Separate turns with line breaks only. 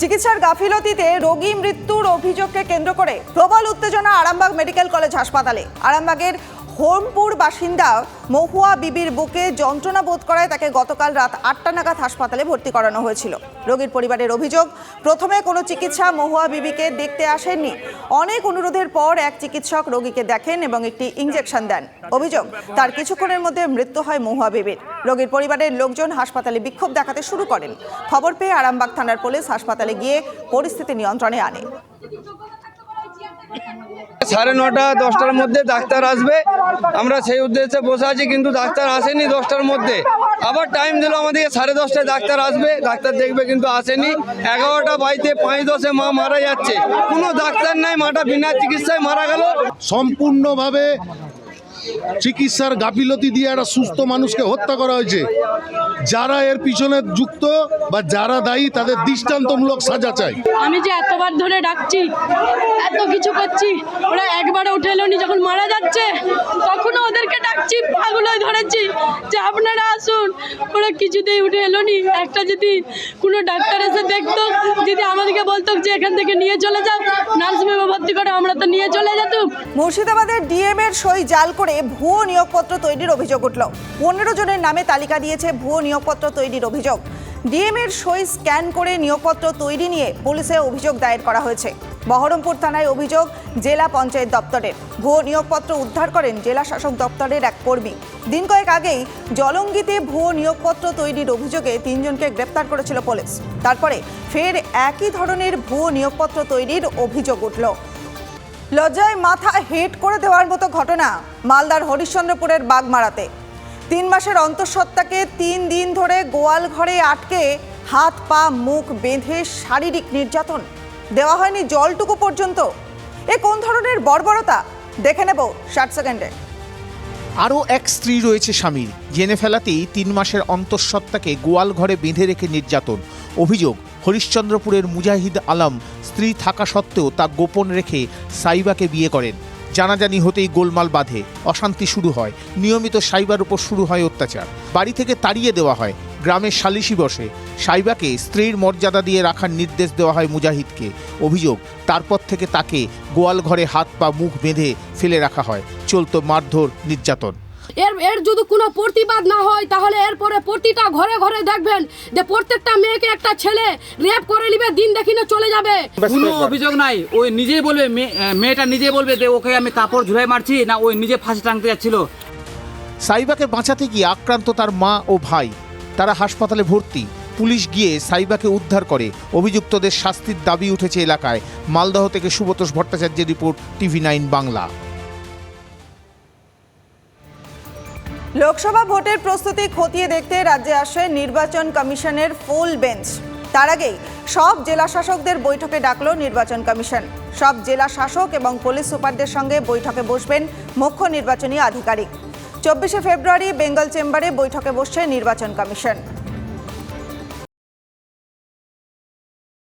চিকিৎসার গাফিলতিতে রোগী মৃত্যুর অভিযোগকে কেন্দ্র করে প্রবল উত্তেজনা আরামবাগ মেডিকেল কলেজ হাসপাতালে। আরামবাগের হোমপুর বাসিন্দা মহুয়া বিবির বুকে যন্ত্রণা বোধ করায় তাকে গতকাল রাত আটটা নাগাদ হাসপাতালে ভর্তি করানো হয়েছিল। রোগীর পরিবারের অভিযোগ, প্রথমে কোনো চিকিৎসা মহুয়া বিবিকে দেখতে আসেননি। অনেক অনুরোধের পর এক চিকিৎসক রোগীকে দেখেন এবং একটি ইঞ্জেকশন দেন। অভিযোগ, তার কিছুক্ষণের মধ্যে মৃত্যু হয় মহুয়া বিবির। রোগীর পরিবারের লোকজন হাসপাতালে বিক্ষোভ দেখাতে শুরু করেন। খবর পেয়ে আরামবাগ থানার পুলিশ হাসপাতালে গিয়ে পরিস্থিতি নিয়ন্ত্রণে আনে।
সাড়ে নটা, দশটার মধ্যে ডাক্তার আসবে। আমরা সেই উদ্দেশ্যে বসে আছি, কিন্তু ডাক্তার আসেনি দশটার মধ্যে। আবার টাইম দিল আমাদেরকে, সাড়ে দশটায় ডাক্তার আসবে। ডাক্তার দেখবে কিন্তু আসেনি। এগারোটা বাড়িতে পাঁচ দশে মা মারা যাচ্ছে। কোনো ডাক্তার নাই, মাটা বিনা চিকিৎসায় মারা গেল।
সম্পূর্ণভাবে চিকিৎসার গাফিলতি দিয়ে একটা সুস্থ মানুষকে হত্যা করা হয়েছে। যারা এর পিছনে যুক্ত বা যারা দায়ী, তাদের দৃষ্টান্তমূলক সাজা চাই।
আমি যে এতবার ধরে ডাকছি, এত কিছু করছি, ওরা একবারে উঠে এলোনি যখন মারা যাচ্ছে, তখনও ওদেরকে ডাকছি পাগুলোয় ধরেছি। যে আপনারা আসুন, ওরা কিছুতেই উঠে এলোনি একটা যদি কোনো ডাক্তার এসে দেখতো, যদি আমাদেরকে বলতো যে এখান থেকে নিয়ে চলে যাও নার্সিংহোমে ভর্তি করে আমরা তো নিয়ে চলে যেতুম।
মুর্শিদাবাদের ডিএম এর সই জাল করে ভুয়ো নিয়োগপত্র তৈরির অভিযোগ উঠল। পনেরো জনের নামে তালিকা দিয়েছে ভুয়ো নিয়োগপত্র তৈরির অভিযোগ। ডিএম এর সই স্ক্যান করে নিয়োগপত্র তৈরি নিয়ে পুলিশে অভিযোগ দায়ের করা হয়েছে। বহরমপুর থানায় অভিযোগ, জেলা পঞ্চায়েত দপ্তরের। ভুয়ো নিয়োগপত্র উদ্ধার করেন জেলা শাসক দপ্তরের এক কর্মী। দিন কয়েক আগেই জলঙ্গিতে ভুয়ো নিয়োগপত্র তৈরির অভিযোগে তিনজনকে গ্রেপ্তার করেছিল পুলিশ। তারপরে ফের একই ধরনের ভুয়ো নিয়োগপত্র তৈরির অভিযোগ উঠল। লজ্জায় মাথা হেট করে দেওয়ার মতো ঘটনা মালদার হরিশ্চন্দ্রপুরের বাগমারাতে। তিন মাসের অন্তঃসত্ত্বাকে তিন দিন ধরে গোয়াল ঘরে আটকে হাত, পা, মুখ বেঁধে শারীরিক নির্যাতন। দেওয়া হয়নি জলটুকু পর্যন্ত। এ কোন ধরনের বর্বরতা? দেখে নেব ষাট সেকেন্ডে।
আরও এক স্ত্রী রয়েছে স্বামীর। জেনে ফেলাতেই তিন মাসের অন্তঃসত্ত্বাকে গোয়াল ঘরে বেঁধে রেখে নির্যাতন। অভিযোগ, হরিশ্চন্দ্রপুরের মুজাহিদ আলম স্ত্রী থাকা সত্ত্বেও তা গোপন রেখে সাইবাকে বিয়ে করেন। জানাজানি হতেই গোলমাল বাঁধে, অশান্তি শুরু হয়, নিয়মিত সাইবার উপর শুরু হয় অত্যাচার। বাড়ি থেকে তাড়িয়ে দেওয়া হয় গ্রামের সালিশি বসে সাইবাকে স্ত্রীর মর্যাদা দিয়ে রাখার নির্দেশ দেওয়া হয় মুজাহিদকে। অভিযোগ তারপর থেকে তাকে গোয়াল ঘরে হাত পা মুখ বেঁধে ফেলে রাখা হয়। চলতো মারধর নির্যাতন।
এর এর যদি কোনো প্রতিবাদ না হয় তাহলে এরপরে প্রতিটা ঘরে ঘরে দেখবেন যে প্রত্যেকটা মেয়েকে একটা ছেলে রেপ করে নিবে দিন দেখিনে চলে যাবে।
কোনো অভিযোগ নাই। ওই নিজেই বলবে মেয়ে- মেয়েটা নিজেই বলবে যে ওকে আমি কাপড় ঝুলাই মারছি না ওই নিজে ফাঁসি টাঙতে যাচ্ছিল।
সাইবাকে বাঁচাতে গিয়ে আক্রান্ত তার মা ও ভাই। তারা হাসপাতালে ভর্তি। পুলিশ গিয়ে সাইবাকে উদ্ধার করে। অভিযুক্তদের শাস্তির দাবি উঠেছে এলাকায়। মালদহ থেকে সুব্রতোষ ভট্টাচার্যের report, TV nine Bangla.
Lok Sabha ভোটের প্রস্তুতি খতিয়ে দেখতে রাজ্যে আসে নির্বাচন কমিশনের ফুল বেঞ্চ। তার আগেই সব জেলা শাসকদের বৈঠকে ডাকল নির্বাচন কমিশন। সব জেলা শাসক এবং পুলিশ সুপারদের সঙ্গে বৈঠকে বসবেন মুখ্য নির্বাচনী আধিকারিক। চব্বিশে ফেব্রুয়ারি বেঙ্গল চেম্বারে বৈঠকে বসছে নির্বাচন কমিশন।